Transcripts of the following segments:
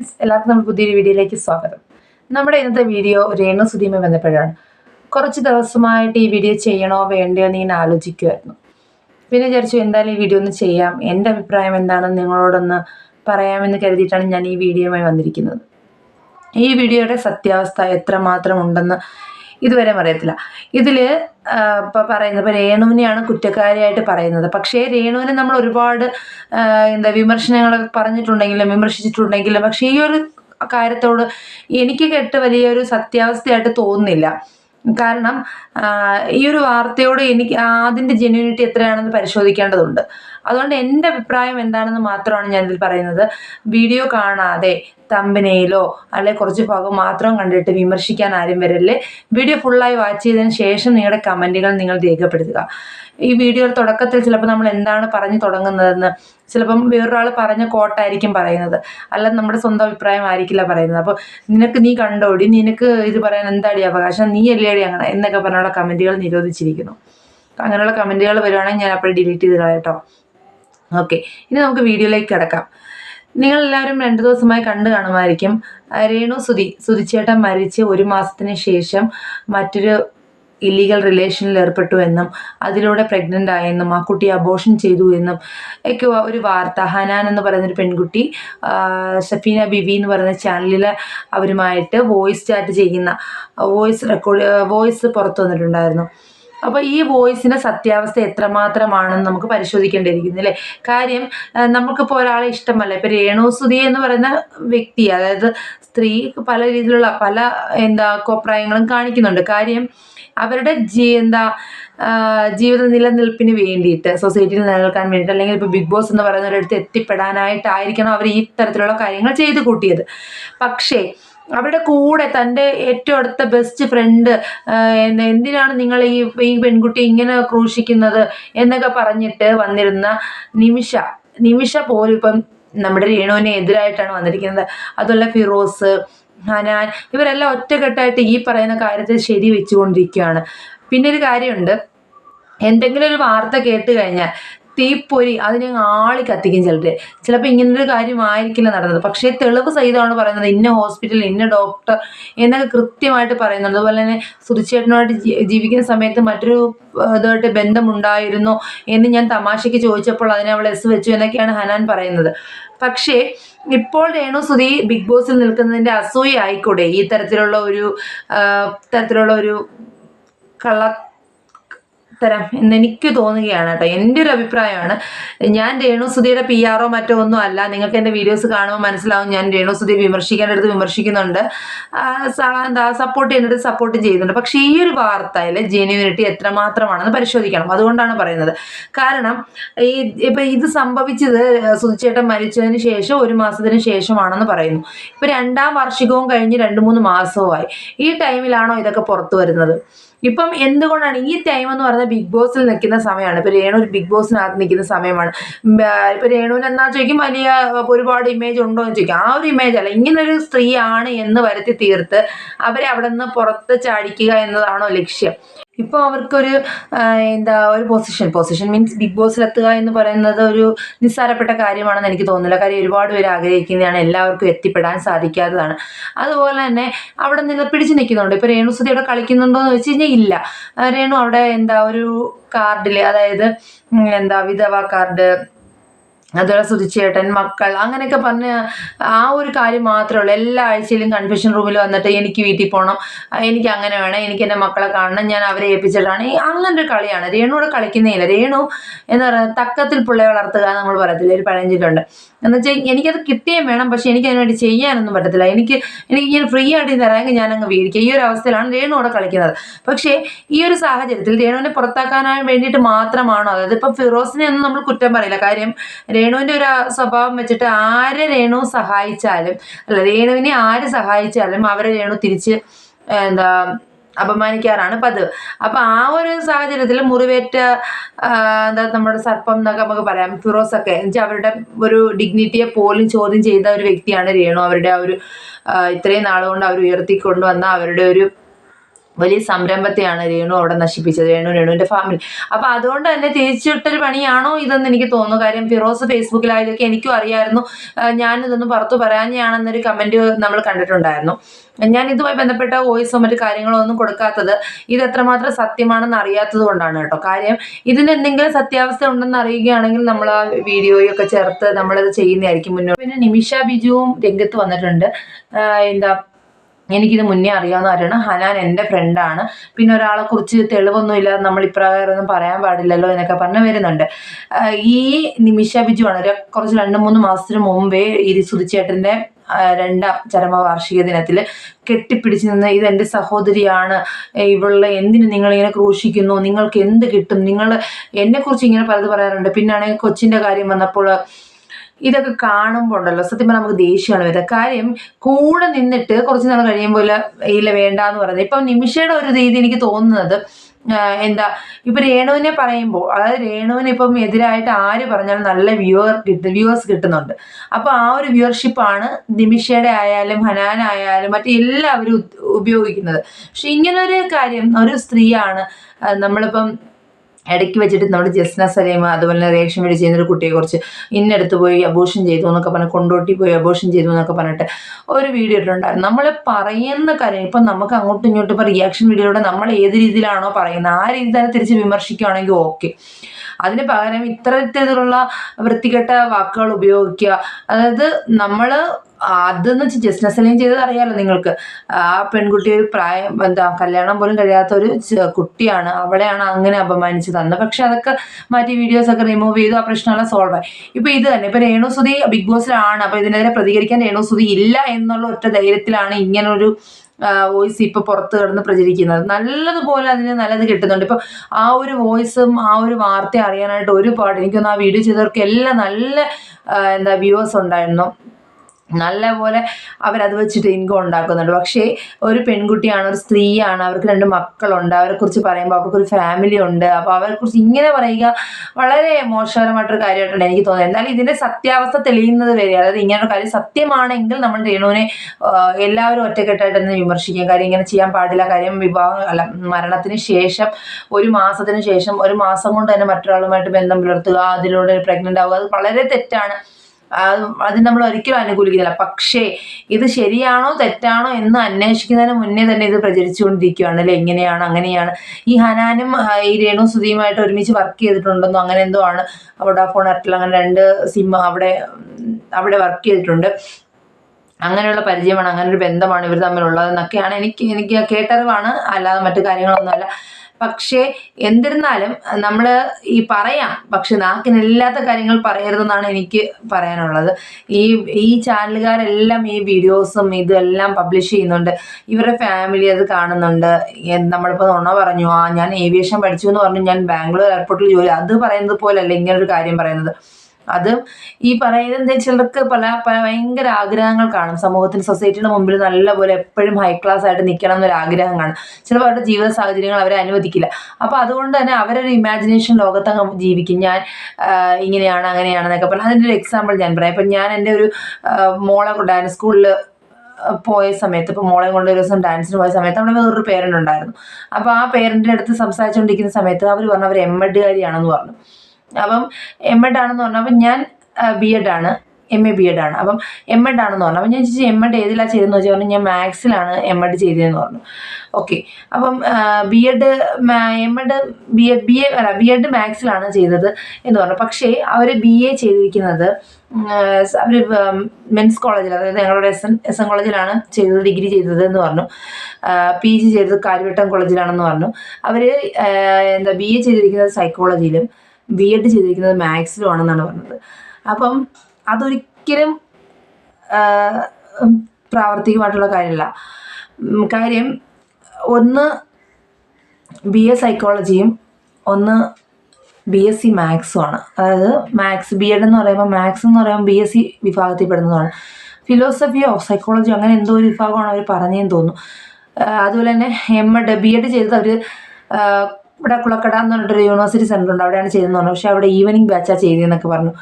എല്ലാവർക്കും നമ്മുടെ പുതിയൊരു വീഡിയോയിലേക്ക് സ്വാഗതം. നമ്മുടെ ഇന്നത്തെ വീഡിയോ രേണു സുധീമ ബന്ധപ്പെട്ടാണ് കുറച്ച് ദിവസമായിട്ട് ഈ വീഡിയോ ചെയ്യണോ വേണ്ടയോ എന്ന് ഇങ്ങനെ ആലോചിക്കുമായിരുന്നു പിന്നെ വിചാരിച്ചു എന്തായാലും ഈ വീഡിയോ ഒന്ന് ചെയ്യാം. എന്റെ അഭിപ്രായം എന്താണെന്ന് നിങ്ങളോടൊന്ന് പറയാമെന്ന് കരുതിയിട്ടാണ് ഞാൻ ഈ വീഡിയോയുമായി വന്നിരിക്കുന്നത്. ഈ വീഡിയോയുടെ സത്യാവസ്ഥ എത്രമാത്രം ഉണ്ടെന്ന് ഇതുവരെ അറിയത്തില്ല ഇതിൽ ഇപ്പോൾ പറയുന്നത് ഇപ്പോൾ രേണുവിനെയാണ് കുറ്റക്കാരിയായിട്ട് പറയുന്നത്. പക്ഷേ രേണുവിനെ നമ്മൾ ഒരുപാട് എന്താ വിമർശനങ്ങളൊക്കെ പറഞ്ഞിട്ടുണ്ടെങ്കിലും വിമർശിച്ചിട്ടുണ്ടെങ്കിലും പക്ഷേ ഈ ഒരു കാര്യത്തോട് എനിക്ക് കേട്ട് വലിയൊരു സത്യാവസ്ഥയായിട്ട് തോന്നുന്നില്ല. കാരണം ഈ ഒരു വാർത്തയോട് എനിക്ക് അതിന്റെ ജെന്യൂനിറ്റി എത്രയാണെന്ന് പരിശോധിക്കേണ്ടതുണ്ട്. അതുകൊണ്ട് എന്റെ അഭിപ്രായം എന്താണെന്ന് മാത്രമാണ് ഞാനിതിൽ പറയുന്നത്. വീഡിയോ കാണാതെ തമ്പനയിലോ അല്ലെ കുറച്ച് ഭാഗം മാത്രം കണ്ടിട്ട് വിമർശിക്കാൻ ആരും വരല്ലേ. വീഡിയോ ഫുള്ളായി വാച്ച് ചെയ്തതിന് ശേഷം നിങ്ങളുടെ കമന്റുകൾ നിങ്ങൾ രേഖപ്പെടുത്തുക. ഈ വീഡിയോയുടെ തുടക്കത്തിൽ ചിലപ്പോൾ നമ്മൾ എന്താണ് പറഞ്ഞു തുടങ്ങുന്നതെന്ന് ചിലപ്പം വേറൊരാൾ പറഞ്ഞ കോട്ടായിരിക്കും പറയുന്നത്. അല്ല നമ്മുടെ സ്വന്തം അഭിപ്രായം ആയിരിക്കില്ല പറയുന്നത്. അപ്പോൾ നിനക്ക് നീ കണ്ടോടി നിനക്ക് ഇത് പറയാൻ എന്താടി അവകാശം? നീ അല്ലേടി അങ്ങനെ എന്നൊക്കെ പറഞ്ഞുള്ള കമന്റുകൾ നിരോധിച്ചിരിക്കുന്നു. അങ്ങനെയുള്ള കമന്റുകൾ വരുവാണെങ്കിൽ ഞാൻ അപ്പോൾ ഡിലീറ്റ് ചെയ്ത് ഓക്കെ ഇനി നമുക്ക് വീഡിയോയിലേക്ക് കിടക്കാം. നിങ്ങൾ എല്ലാവരും രണ്ടു ദിവസമായി കണ്ടു കാണുമായിരിക്കും. രേണു സുധി സുതിച്ചേട്ടൻ മരിച്ച് ഒരു മാസത്തിന് ശേഷം മറ്റൊരു ഇല്ലീഗൽ റിലേഷനിൽ ഏർപ്പെട്ടു എന്നും അതിലൂടെ പ്രഗ്നന്റ് ആയെന്നും ആ കുട്ടി അബോഷൻ ചെയ്തു എന്നും ഒക്കെ ഒരു വാർത്ത. ഹനാൻ എന്ന് പറയുന്നൊരു പെൺകുട്ടി സഫീന ബിബി എന്ന് പറയുന്ന ചാനലിൽ അവരുമായിട്ട് വോയിസ് ചാറ്റ് ചെയ്യുന്ന വോയിസ് റെക്കോർഡ് വോയിസ് പുറത്തു വന്നിട്ടുണ്ടായിരുന്നു. അപ്പോൾ ഈ വോയിസിന്റെ സത്യാവസ്ഥ എത്രമാത്രമാണെന്ന് നമുക്ക് പരിശോധിക്കേണ്ടിയിരിക്കുന്നു അല്ലേ? കാര്യം നമുക്കിപ്പോ ഒരാളെ ഇഷ്ടമല്ല. ഇപ്പൊ രേണുസുതി എന്ന് പറയുന്ന വ്യക്തി അതായത് സ്ത്രീ പല രീതിയിലുള്ള പല എന്താ അഭിപ്രായങ്ങളും കാണിക്കുന്നുണ്ട്. കാര്യം അവരുടെ ജീ എന്താ ജീവിത നിലനിൽപ്പിന് വേണ്ടിയിട്ട് സൊസൈറ്റിയിൽ നിലനിൽക്കാൻ വേണ്ടിയിട്ട് അല്ലെങ്കിൽ ഇപ്പോൾ ബിഗ് ബോസ് എന്ന് പറയുന്ന ഒരിടത്ത് എത്തിപ്പെടാനായിട്ടായിരിക്കണം അവർ ഈ തരത്തിലുള്ള കാര്യങ്ങൾ ചെയ്തു കൂട്ടിയത്. പക്ഷേ അവരുടെ കൂടെ തന്റെ ഏറ്റവും അടുത്ത ബെസ്റ്റ് ഫ്രണ്ട് എന്തിനാണ് നിങ്ങൾ ഈ ഈ പെൺകുട്ടി ഇങ്ങനെ ക്രൂശിക്കുന്നത് എന്നൊക്കെ പറഞ്ഞിട്ട് വന്നിരുന്ന നിമിഷ. നിമിഷ പോലും ഇപ്പം നമ്മുടെ രേണുവിനെ എതിരായിട്ടാണ് വന്നിരിക്കുന്നത്. അതുപോലെ ഫിറോസ് ഹനാൻ ഇവരെല്ലാം ഒറ്റക്കെട്ടായിട്ട് ഈ പറയുന്ന കാര്യത്തിൽ ശരി വെച്ചുകൊണ്ടിരിക്കുകയാണ്. പിന്നെ ഒരു കാര്യമുണ്ട്. എന്തെങ്കിലും ഒരു വാർത്ത കേട്ട് കഴിഞ്ഞാൽ തീപ്പൊരി അതിനെ ആളി കത്തിക്കും ചിലർ ചിലപ്പോൾ ഇങ്ങനൊരു കാര്യമായിരിക്കില്ല നടന്നത്. പക്ഷേ തെളിവ് സഹിതമാണ് പറയുന്നത്. ഇന്ന ഹോസ്പിറ്റൽ ഇന്ന ഡോക്ടർ എന്നൊക്കെ കൃത്യമായിട്ട് പറയുന്നുണ്ട്. അതുപോലെ തന്നെ സുധിച്ചേട്ടനുമായിട്ട് ജീവിക്കുന്ന സമയത്ത് മറ്റൊരു ഇതായിട്ട് ബന്ധമുണ്ടായിരുന്നു എന്ന് ഞാൻ തമാശയ്ക്ക് ചോദിച്ചപ്പോൾ അതിനെ അവൾ എസ് വെച്ചു എന്നൊക്കെയാണ് ഹനാൻ പറയുന്നത്. പക്ഷേ ഇപ്പോൾ രേണു സുധി ബിഗ് ബോസിൽ നിൽക്കുന്നതിന്റെ അസൂയ ആയിക്കൂടെ? ഈ തരത്തിലുള്ള ഒരു തരത്തിലുള്ള ഒരു കള്ള തരം എന്ന് എനിക്ക് തോന്നുകയാണ് കേട്ടോ. എന്റെ ഒരു അഭിപ്രായമാണ്. ഞാൻ രേണുസുതിയുടെ പി ആറോ മറ്റോ ഒന്നും അല്ല. നിങ്ങൾക്ക് എന്റെ വീഡിയോസ് കാണുമ്പോൾ മനസ്സിലാവും ഞാൻ രേണുസുധിയെ വിമർശിക്കേണ്ടടുത്ത് വിമർശിക്കുന്നുണ്ട്. എന്താ സപ്പോർട്ട് ചെയ്യേണ്ടത് സപ്പോർട്ട് ചെയ്യുന്നുണ്ട്. പക്ഷേ ഈ ഒരു വാർത്തയിൽ ജെന്യൂനിറ്റി എത്രമാത്രമാണെന്ന് പരിശോധിക്കണം. അതുകൊണ്ടാണ് പറയുന്നത്. കാരണം ഈ ഇപ്പം ഇത് സംഭവിച്ചത് സുധിച്ചേട്ടൻ മരിച്ചതിന് ശേഷം ഒരു മാസത്തിന് ശേഷമാണെന്ന് പറയുന്നു. ഇപ്പം രണ്ടാം വാർഷികവും കഴിഞ്ഞ് രണ്ട് മൂന്ന് മാസവുമായി. ഈ ടൈമിലാണോ ഇതൊക്കെ പുറത്തു വരുന്നത്? ഇപ്പം എന്തുകൊണ്ടാണ് ഈ ടൈം എന്ന് പറഞ്ഞാൽ ബിഗ് ബോസിൽ നിൽക്കുന്ന സമയമാണ് ഇപ്പൊ രേണു ഒരു ബിഗ് ബോസിനകത്ത് നിൽക്കുന്ന സമയമാണ്. ഇപ്പൊ രേണുവിന് എന്നാ ചോദിക്കും? വലിയ ഒരുപാട് ഇമേജ് ഉണ്ടോ എന്ന് ചോദിക്കും. ആ ഒരു ഇമേജ് അല്ല. ഇങ്ങനൊരു സ്ത്രീയാണ് എന്ന് വരുത്തി തീർത്ത് അവരെ അവിടെ നിന്ന് പുറത്ത് ചാടിക്കുക എന്നതാണോ ലക്ഷ്യം. ഇപ്പോൾ അവർക്കൊരു എന്താ ഒരു പൊസിഷൻ പൊസിഷൻ മീൻസ് ബിഗ് ബോസിലെത്തുക എന്ന് പറയുന്നത് ഒരു നിസ്സാരപ്പെട്ട കാര്യമാണെന്ന് എനിക്ക് തോന്നുന്നില്ല. കാര്യം ഒരുപാട് പേര് ആഗ്രഹിക്കുന്നതാണ് എല്ലാവർക്കും എത്തിപ്പെടാൻ സാധിക്കാത്തതാണ്. അതുപോലെ തന്നെ അവിടെ നിന്ന് പിടിച്ചു നിൽക്കുന്നുണ്ട്. ഇപ്പോൾ രേണുസുതി അവിടെ കളിക്കുന്നുണ്ടോ എന്ന് വെച്ച് കഴിഞ്ഞാൽ ഇല്ല. രേണു അവിടെ എന്താ ഒരു കാർഡിൽ അതായത് എന്താ വിധവ കാർഡ് അതുപോലെ സുതിച്ചേട്ടൻ മക്കൾ അങ്ങനെയൊക്കെ പറഞ്ഞ് ആ ഒരു കാര്യം മാത്രമേ ഉള്ളൂ. എല്ലാ ആഴ്ചയിലും കൺഫ്യൂഷൻ റൂമിൽ വന്നിട്ട് എനിക്ക് വീട്ടിൽ പോകണം എനിക്ക് അങ്ങനെ വേണം എനിക്ക് എന്റെ മക്കളെ കാണണം ഞാൻ അവരെ ഏൽപ്പിച്ചിട്ടാണ്. ഈ അങ്ങനെ ഒരു കളിയാണ്. രേണുവിടെ കളിക്കുന്നേയില്ല രേണു എന്ന് പറയുന്നത് തക്കത്തിൽ പിള്ളയെ വളർത്തുക നമ്മൾ പറയത്തില്ല? ഒരു പഴഞ്ചൊല്ലുണ്ട്. എന്ന് വെച്ചാൽ എനിക്കത് കിട്ടുകയും വേണം പക്ഷെ എനിക്ക് അതിനുവേണ്ടി ചെയ്യാനൊന്നും പറ്റത്തില്ല. എനിക്ക് എനിക്ക് ഇങ്ങനെ ഫ്രീ ആയിട്ട് തരാമെങ്കിൽ ഞാൻ അങ്ങ് മേടിക്കുക ഈ ഒരു അവസ്ഥയിലാണ് രേണു അവിടെ കളിക്കുന്നത്. പക്ഷേ ഈ ഒരു സാഹചര്യത്തിൽ രേണുവിനെ പുറത്താക്കാനായി വേണ്ടിയിട്ട് മാത്രമാണോ? അതായത് ഇപ്പം ഫിറോസിനെ ഒന്നും നമ്മൾ കുറ്റം പറയില്ല. കാര്യം രേണുവിന്റെ ഒരു സ്വഭാവം വെച്ചിട്ട് ആരെ രേണു സഹായിച്ചാലും അല്ല രേണുവിനെ ആര് സഹായിച്ചാലും അവരെ രേണു തിരിച്ച് എന്താ അപമാനിക്കാറാണ് പതിവ്. അപ്പം ആ ഒരു സാഹചര്യത്തിൽ മുറിവേറ്റ എന്താ നമ്മുടെ സർപ്പം എന്നൊക്കെ നമുക്ക് പറയാം ഫിറോസൊക്കെ എന്നുവെച്ചാൽ അവരുടെ ഒരു ഡിഗ്നിറ്റിയെ പോലും ചോദ്യം ചെയ്ത ഒരു വ്യക്തിയാണ് രേണു. അവരുടെ ആ ഒരു ഇത്രയും നാളുകൊണ്ട് അവർ ഉയർത്തിക്കൊണ്ടുവന്ന അവരുടെ ഒരു വലിയ സംരംഭത്തെയാണ് രേണു അവിടെ നശിപ്പിച്ചത്. രേണു രേണുവിന്റെ ഫാമിലി അപ്പൊ അതുകൊണ്ട് തന്നെ തിരിച്ചിട്ടൊരു പണിയാണോ ഇതെന്ന് എനിക്ക് തോന്നുന്നു. കാര്യം ഫിറോസ് ഫേസ്ബുക്കിലായതൊക്കെ എനിക്കും അറിയായിരുന്നു. ഞാൻ ഇതൊന്നും പുറത്തു പറയാഞ്ഞാണെന്നൊരു കമന്റ് നമ്മൾ കണ്ടിട്ടുണ്ടായിരുന്നു. ഞാൻ ഇതുമായി ബന്ധപ്പെട്ട വോയിസോ മറ്റു കാര്യങ്ങളോ ഒന്നും കൊടുക്കാത്തത് ഇത് എത്രമാത്രം സത്യമാണെന്ന് അറിയാത്തത് കൊണ്ടാണ് കേട്ടോ. കാര്യം ഇതിന് എന്തെങ്കിലും സത്യാവസ്ഥ ഉണ്ടെന്ന് അറിയുകയാണെങ്കിൽ നമ്മൾ ആ വീഡിയോയൊക്കെ ചേർത്ത് നമ്മളത് ചെയ്യുന്നതായിരിക്കും മുന്നോട്ട്. പിന്നെ നിമിഷ ബിജുവും രംഗത്ത് വന്നിട്ടുണ്ട്. എന്താ എനിക്കിത് മുന്നേ അറിയാവുന്ന കാര്യമാണ്. ഹനാൻ എന്റെ ഫ്രണ്ടാണ് പിന്നെ ഒരാളെ കുറിച്ച് തെളിവൊന്നും ഇല്ലാതെ നമ്മൾ ഇപ്രകാരം ഒന്നും പറയാൻ പാടില്ലല്ലോ എന്നൊക്കെ പറഞ്ഞ് വരുന്നുണ്ട്. ഈ നിമിഷ ബിജുവാണ് കുറച്ച് രണ്ട് മൂന്ന് മാസത്തിന് മുമ്പേ ഈ സുധിച്ചേട്ടന്റെ രണ്ടാം രണ്ടാം ചരമവാർഷിക ദിനത്തിൽ കെട്ടിപ്പിടിച്ച് നിന്ന് ഇത് എന്റെ സഹോദരിയാണ്. ഇവളെ എന്തിന് നിങ്ങളിങ്ങനെ ക്രൂശിക്കുന്നു? നിങ്ങൾക്ക് എന്ത് കിട്ടും? നിങ്ങൾ എന്നെക്കുറിച്ച് ഇങ്ങനെ പലത് പറയാറുണ്ട്. പിന്നാണെങ്കിൽ കൊച്ചിന്റെ കാര്യം വന്നപ്പോൾ ഇതൊക്കെ കാണുമ്പോൾ ഉണ്ടല്ലോ സത്യം പറഞ്ഞാൽ നമുക്ക് ദേഷ്യമാണ് വരുന്നത് കാര്യം കൂടെ നിന്നിട്ട് കുറച്ച് നാൾ കഴിയുമ്പോൾ ഇല്ല വേണ്ട എന്ന് പറയുന്നത്. ഇപ്പം നിമിഷയുടെ ഒരു രീതി എനിക്ക് തോന്നുന്നത് എന്താ ഇപ്പൊ രേണുവിനെ പറയുമ്പോൾ അതായത് രേണുവിന് ഇപ്പം എതിരായിട്ട് ആര് പറഞ്ഞാലും നല്ല വ്യൂവർ കിട്ടും വ്യൂവേഴ്സ് കിട്ടുന്നുണ്ട്. അപ്പൊ ആ ഒരു വ്യൂവർഷിപ്പാണ് നിമിഷയുടെ ആയാലും ഹനാനായാലും മറ്റു എല്ലാവരും ഉപയോഗിക്കുന്നത്. പക്ഷെ ഇങ്ങനൊരു കാര്യം ഒരു സ്ത്രീയാണ് നമ്മളിപ്പം ഇടയ്ക്ക് വെച്ചിട്ട് നമ്മുടെ ജസ്ന സലീമ അതുപോലെ തന്നെ റേഷൻ വീഡിയോ ചെയ്യുന്ന ഒരു കുട്ടിയെ കുറിച്ച് ഇന്നടുത്ത് പോയി അബോഷൻ ചെയ്തു എന്നൊക്കെ പറഞ്ഞ് കൊണ്ടോട്ടി പോയി അബോഷൻ ചെയ്തു എന്നൊക്കെ പറഞ്ഞിട്ട് ഒരു വീഡിയോ ഇട്ടിട്ടുണ്ടായിരുന്നു. നമ്മൾ പറയുന്ന കാര്യം ഇപ്പം നമുക്ക് അങ്ങോട്ടും ഇങ്ങോട്ടും ഇപ്പോൾ റിയാക്ഷൻ വീഡിയോയിലൂടെ നമ്മൾ ഏത് രീതിയിലാണോ പറയുന്നത് ആ രീതി തന്നെ തിരിച്ച് വിമർശിക്കുകയാണെങ്കിൽ ഓക്കെ അതിന് പകരം ഇത്തരത്തിലുള്ള വൃത്തികെട്ട വാക്കുകൾ ഉപയോഗിക്കുക. അതായത് നമ്മൾ അതെന്ന് വെച്ചാൽ ജസ്റ്റ് സലീം ചെയ്തത് അറിയാലോ നിങ്ങൾക്ക്. ആ പെൺകുട്ടി ഒരു പ്രായം എന്താ കല്യാണം പോലും കഴിയാത്ത ഒരു കുട്ടിയാണ്. അവളെയാണ് അങ്ങനെ അപമാനിച്ച് തന്നത്. പക്ഷെ അതൊക്കെ മാറ്റി വീഡിയോസ് ഒക്കെ റിമൂവ് ചെയ്തു ആ പ്രശ്നമെല്ലാം സോൾവ് ആയി. ഇപ്പൊ ഇത് തന്നെ. ഇപ്പൊ രേണു സുധി ബിഗ് ബോസിലാണ്. അപ്പൊ ഇതിനെതിരെ പ്രതികരിക്കാൻ രേണു സുധി ഇല്ല എന്നുള്ള ഒറ്റ ധൈര്യത്തിലാണ് ഇങ്ങനൊരു വോയിസ് ഇപ്പൊ പുറത്ത് കിടന്ന് പ്രചരിക്കുന്നത്. നല്ലതുപോലെ അതിന് നല്ലത് കിട്ടുന്നുണ്ട്. ഇപ്പൊ ആ ഒരു വോയിസും ആ ഒരു വാർത്ത അറിയാനായിട്ട് ഒരുപാട് എനിക്കൊന്ന് ആ വീഡിയോ ചെയ്തവർക്ക് എല്ലാം നല്ല എന്താ വ്യൂവേഴ്സ് ഉണ്ടായിരുന്നു. നല്ലപോലെ അവരത് വെച്ചിട്ട് ഇൻകം ഉണ്ടാക്കുന്നുണ്ട്. പക്ഷേ ഒരു പെൺകുട്ടിയാണ് ഒരു സ്ത്രീയാണ് അവർക്ക് രണ്ട് മക്കളുണ്ട്. അവരെക്കുറിച്ച് പറയുമ്പോൾ അവർക്കൊരു ഫാമിലി ഉണ്ട്. അപ്പോൾ അവരെക്കുറിച്ച് ഇങ്ങനെ പറയുക വളരെ മോശകരമായിട്ടൊരു കാര്യമായിട്ടാണ് എനിക്ക് തോന്നുന്നത്. എന്നാൽ ഇതിന്റെ സത്യാവസ്ഥ തെളിയുന്നത് വരെ അതായത് ഇങ്ങനൊരു കാര്യം സത്യമാണെങ്കിൽ നമ്മൾ രേണുവിനെ എല്ലാവരും ഒറ്റക്കെട്ടായിട്ട് തന്നെ വിമർശിക്കാം കാര്യം ഇങ്ങനെ ചെയ്യാൻ പാടില്ല. കാര്യം വിവാഹം അല്ല മരണത്തിന് ശേഷം ഒരു മാസത്തിന് ശേഷം ഒരു മാസം കൊണ്ട് തന്നെ മറ്റൊരാളുമായിട്ട് ബന്ധം പുലർത്തുക അതിലൂടെ പ്രഗ്നന്റ് ആവുക അത് വളരെ തെറ്റാണ്. അത് നമ്മൾ ഒരിക്കലും അനുകൂലിക്കുന്നില്ല. പക്ഷേ ഇത് ശരിയാണോ തെറ്റാണോ എന്ന് അന്വേഷിക്കുന്നതിന് മുന്നേ തന്നെ ഇത് പ്രചരിച്ചുകൊണ്ടിരിക്കുകയാണ് അല്ലെ? എങ്ങനെയാണ് അങ്ങനെയാണ്. ഈ ഹനാനും ഈ രേണു സുധിയുമായിട്ട് ഒരുമിച്ച് വർക്ക് ചെയ്തിട്ടുണ്ടെന്നോ അങ്ങനെ എന്തോ ആണ് വോഡാഫോൺ എയർടെൽ അങ്ങനെ രണ്ട് സിം അവിടെ അവിടെ വർക്ക് ചെയ്തിട്ടുണ്ട്. അങ്ങനെയുള്ള പരിചയമാണ് അങ്ങനെ ഒരു ബന്ധമാണ് ഇവർ തമ്മിലുള്ളതെന്നൊക്കെയാണ് എനിക്ക് എനിക്ക് കേട്ടറിവാണ്. അല്ലാതെ മറ്റു കാര്യങ്ങളൊന്നുമല്ല. പക്ഷേ എന്നിരുന്നാലും നമ്മൾ ഈ പറയാം. പക്ഷെ നാക്കിനില്ലാത്ത കാര്യങ്ങൾ പറയരുതെന്നാണ് എനിക്ക് പറയാനുള്ളത്. ഈ ഈ ചാനലുകാരെല്ലാം ഈ വീഡിയോസും ഇതെല്ലാം പബ്ലിഷ് ചെയ്യുന്നുണ്ട്. ഇവരുടെ ഫാമിലി അത് കാണുന്നുണ്ട്. നമ്മളിപ്പോൾ നുണ പറഞ്ഞു ആ ഞാൻ ഏവിയേഷൻ പഠിച്ചു എന്ന് പറഞ്ഞു ഞാൻ ബാംഗ്ലൂർ എയർപോർട്ടിൽ ജോലി അത് പറയുന്നത് പോലല്ല ഇങ്ങനൊരു കാര്യം പറയുന്നത്. അത് ഈ പറയുന്നത് ചിലർക്ക് പല പല ഭയങ്കര ആഗ്രഹങ്ങൾ കാണും. സമൂഹത്തിന് സൊസൈറ്റിയുടെ മുമ്പിൽ നല്ലപോലെ എപ്പോഴും ഹൈ ക്ലാസ് ആയിട്ട് നിൽക്കണം എന്നൊരു ആഗ്രഹം കാണും. ചിലപ്പോൾ അവരുടെ ജീവിത സാഹചര്യങ്ങൾ അവരെ അനുവദിക്കില്ല. അപ്പോൾ അതുകൊണ്ട് തന്നെ അവരൊരു ഇമാജിനേഷൻ ലോകത്തങ്ങ് ജീവിക്കും. ഞാൻ ഇങ്ങനെയാണ് അങ്ങനെയാണെന്നൊക്കെ പറഞ്ഞാൽ അതിന്റെ ഒരു എക്സാമ്പിൾ ഞാൻ പറയാം. ഇപ്പം ഞാൻ എന്റെ ഒരു മോളെ ഡാൻസ് സ്കൂളിൽ പോയ സമയത്ത് ഇപ്പോൾ മോളെ കൊണ്ട് ഒരു ദിവസം ഡാൻസിന് പോയ സമയത്ത് അവിടെ വേറൊരു പേരന്റ് ഉണ്ടായിരുന്നു. അപ്പോൾ ആ പേരന്റെ അടുത്ത് സംസാരിച്ചുകൊണ്ടിരിക്കുന്ന സമയത്ത് അവർ പറഞ്ഞു അവർ എം എഡുകാരിയാണെന്ന് പറഞ്ഞു. അപ്പം എം എഡ് ആണെന്ന് പറഞ്ഞു ഞാൻ ബി എഡ് ആണ്. എം എ ബി എഡ് ആണ്. അപ്പം എം എഡ് ആണെന്ന് പറഞ്ഞു അപ്പം ഞാൻ ചോദിച്ചു എം എഡ് ഏതിലാണ് ചെയ്തതെന്ന് വെച്ചാൽ പറഞ്ഞു ഞാൻ മാത്സിലാണ് എം എഡ് ചെയ്തതെന്ന് പറഞ്ഞു. ഓക്കെ അപ്പം B Ed M Ed B Ed B A അല്ല ബി എഡ് മാത്സിലാണ് ചെയ്തത് എന്ന് പറഞ്ഞു. പക്ഷേ അവർ ബി എ ചെയ്തിരിക്കുന്നത് അവർ മെൻസ് കോളേജിൽ അതായത് ഞങ്ങളുടെ എസ് എൻ എസ് എൻ കോളേജിലാണ് ചെയ്തത് ഡിഗ്രി ചെയ്തത് എന്ന് പറഞ്ഞു. പി ജി ചെയ്തത് കാര്യവട്ടം കോളേജിലാണെന്ന് പറഞ്ഞു. അവർ എന്താ ബി എ ചെയ്തിരിക്കുന്നത് സൈക്കോളജിയിലും ബി എഡ് ചെയ്തിരിക്കുന്നത് മാത്സിലും ആണെന്നാണ് പറഞ്ഞത്. അപ്പം അതൊരിക്കലും പ്രാവർത്തികമായിട്ടുള്ള കാര്യമല്ല. കാര്യം ഒന്ന് ബി എ സൈക്കോളജിയും ഒന്ന് ബി എസ് സി മാത്സും ആണ് അതായത് മാത്സ് ബി എഡ് എന്ന് പറയുമ്പോൾ മാത്സ് എന്ന് പറയുമ്പോൾ ബി എസ് സി വിഭാഗത്തിൽ പെടുന്നതാണ് ഫിലോസഫിയോ സൈക്കോളജിയോ അങ്ങനെ എന്തോ ഒരു വിഭാഗമാണ് അവർ പറഞ്ഞതെന്ന് തോന്നുന്നു. അതുപോലെ തന്നെ എം എഡ് ബി എഡ് ചെയ്തത് അവർ ഇവിടെ കുളക്കട എന്ന് പറഞ്ഞിട്ടൊരു യൂണിവേഴ്സിറ്റി സെന്റർ ഉണ്ട്. അവിടെയാണ് ചെയ്തതെന്ന് പറഞ്ഞു. പക്ഷേ അവിടെ ഈവനിങ് ബാച്ചാണ് ചെയ്തതെന്നൊക്കെ പറഞ്ഞു.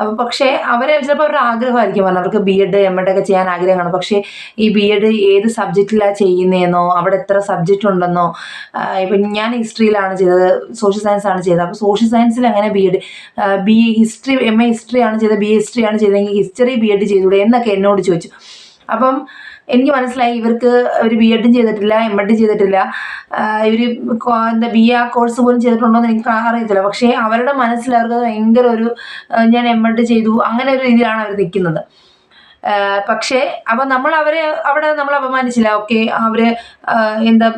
അപ്പോൾ പക്ഷേ അവരെ ചിലപ്പോൾ അവരുടെ ആഗ്രഹമായിരിക്കും. പറഞ്ഞു അവർക്ക് ബി എഡ് എം എഡ് ഒക്കെ ചെയ്യാൻ ആഗ്രഹമാണ് പക്ഷേ ഈ ബി എഡ് ഏത് സബ്ജക്റ്റിലാണ് ചെയ്യുന്നതെന്നോ അവിടെ എത്ര സബ്ജക്റ്റ് ഉണ്ടെന്നോ ഇപ്പം ഞാൻ ഹിസ്റ്ററിയിലാണ് ചെയ്തത് സോഷ്യൽ സയൻസ് ആണ് ചെയ്തത്. അപ്പോൾ സോഷ്യൽ സയൻസിൽ അങ്ങനെ B Ed B A history M A history ആണ് ചെയ്തത് ബി എ ഹിസ്റ്ററി ആണ് ചെയ്തതെങ്കിൽ ഹിസ്റ്ററി ബി എഡ് ചെയ്തൂടെ എന്നൊക്കെ എന്നോട് ചോദിച്ചു. അപ്പം എനിക്ക് മനസ്സിലായി ഇവർക്ക് ഒരു ബി എഡും ചെയ്തിട്ടില്ല എം എഡും ചെയ്തിട്ടില്ല. ഇവർ എന്താ ബി എ കോഴ്സ് പോലും ചെയ്തിട്ടുണ്ടോ എന്ന് എനിക്ക് അറിയത്തില്ല. പക്ഷേ അവരുടെ മനസ്സിൽ അവർക്ക് ഭയങ്കര ഒരു ഞാൻ എം എഡ് ചെയ്തു അങ്ങനെ ഒരു രീതിയിലാണ് അവർ നിൽക്കുന്നത്. പക്ഷെ അപ്പം നമ്മൾ അവരെ അവിടെ നമ്മൾ അപമാനിച്ചില്ല. ഓക്കെ അവർ എന്താ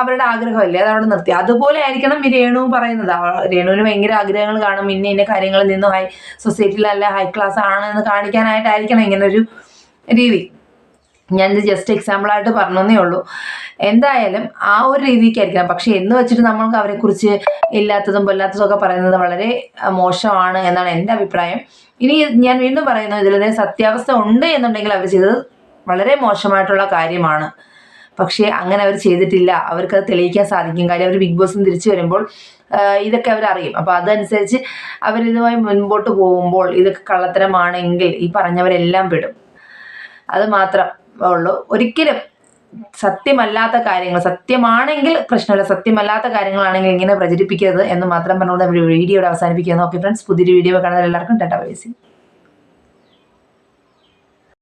അവരുടെ ആഗ്രഹമല്ലേ അത് അവിടെ നിർത്തി. അതുപോലെ ആയിരിക്കണം രേണു പറയുന്നത്. രേണുവിന് ഭയങ്കര ആഗ്രഹങ്ങൾ കാണും. ഇന്ന ഇന്ന കാര്യങ്ങളിൽ നിന്നും ഹൈ സൊസൈറ്റിയിലല്ല ഹൈ ക്ലാസ് ആണ് എന്ന് കാണിക്കാനായിട്ടായിരിക്കണം ഇങ്ങനൊരു രീതി. ഞാനിത് ജസ്റ്റ് എക്സാമ്പിളായിട്ട് പറഞ്ഞതേ ഉള്ളൂ. എന്തായാലും ആ ഒരു രീതിക്കായിരിക്കാം പക്ഷെ എന്ന് വെച്ചിട്ട് നമ്മൾക്ക് അവരെക്കുറിച്ച് ഇല്ലാത്തതും പൊല്ലാത്തതും ഒക്കെ പറയുന്നത് വളരെ മോശമാണ് എന്നാണ് എന്റെ അഭിപ്രായം. ഇനി ഞാൻ വീണ്ടും പറയുന്നു ഇതിൽ സത്യാവസ്ഥ ഉണ്ട് എന്നുണ്ടെങ്കിൽ അവർ ചെയ്തത് വളരെ മോശമായിട്ടുള്ള കാര്യമാണ്. പക്ഷേ അങ്ങനെ അവർ ചെയ്തിട്ടില്ല. അവർക്ക് അത് തെളിയിക്കാൻ സാധിക്കും. കാര്യം അവർ ബിഗ് ബോസ് തിരിച്ചു വരുമ്പോൾ ഇതൊക്കെ ഇതൊക്കെ അവരറിയും അപ്പോൾ അതനുസരിച്ച് അവരിതുമായി മുൻപോട്ട് പോകുമ്പോൾ ഇതൊക്കെ കള്ളത്തരമാണെങ്കിൽ ഈ പറഞ്ഞവരെല്ലാം പെടും അത് മാത്രം. ഉള്ളൂ. ഒരിക്കലും സത്യമല്ലാത്ത കാര്യങ്ങൾ സത്യമാണെങ്കിൽ പ്രശ്നമില്ല സത്യമല്ലാത്ത കാര്യങ്ങളാണെങ്കിൽ ഇങ്ങനെ പ്രചരിപ്പിക്കരുത് എന്ന് മാത്രം പറഞ്ഞുകൊണ്ട് വീഡിയോ വീഡിയോയുടെ അവസാനിപ്പിക്കുന്നു ഓക്കെ ഫ്രണ്ട്സ് പുതിയൊരു വീഡിയോ കാണുന്ന എല്ലാവർക്കും ടാറ്റ ബൈ സി.